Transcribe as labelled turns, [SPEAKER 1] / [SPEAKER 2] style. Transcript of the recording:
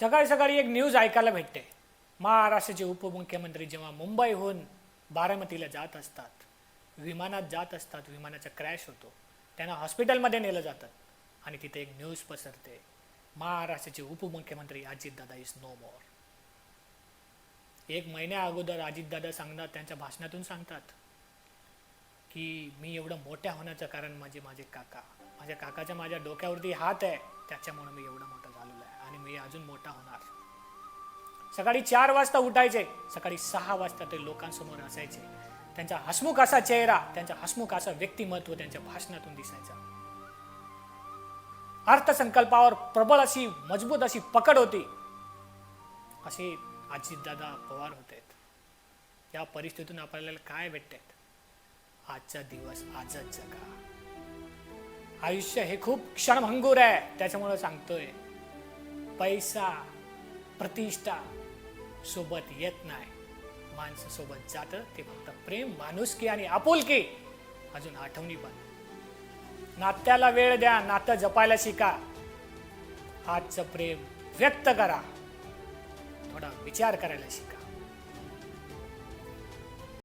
[SPEAKER 1] सकाळी सकाळी एक न्यूज ऐकायला भेटते. महाराष्ट्राचे उपमुख्यमंत्री जेव्हा मुंबईहून बारामतीला जात असतात विमानात जात असतात विमानाचा क्रॅश होतो त्यांना हॉस्पिटलमध्ये नेलं जातं आणि तिथे एक न्यूज पसरते. महाराष्ट्राचे उपमुख्यमंत्री अजितदादा इज नो मोर एक महिन्या अगोदर अजितदादा सांगतात त्यांच्या भाषणातून सांगतात की मी एवढं मोठ्या होण्याचं कारण माझे माझे काका माझ्या काकाच्या माझ्या डोक्यावरती हात आहे त्याच्यामुळे मी एवढं मोठं मी अजून मोठा होणार. सकाळी चार वाजता उठायचे सकाळी सहा वाजता ते लोकांसमोर असायचे. त्यांचा हसमुख असा चेहरा त्यांचा हसमुख असा व्यक्तिमत्व त्यांच्या भाषणातून दिसायचा. अर्थसंकल्पावर प्रबळ अशी मजबूत अशी पकड होती. असे अजितदादा पवार होते या परिस्थितीतून आपल्याला काय भेटते आजचा दिवस आजच जगा. आयुष्य हे खूप क्षणभंगूर आहे त्याच्यामुळे सांगतोय. पैसा प्रतिष्ठा सोबत येत नाही. माणसं सोबत जातं ते फक्त प्रेम माणुसकी आणि आपुलकी. अजून आठवणी पण नात्याला वेळ द्या नातं जपायला शिका. आजचं प्रेम व्यक्त करा. थोडा विचार करायला शिका.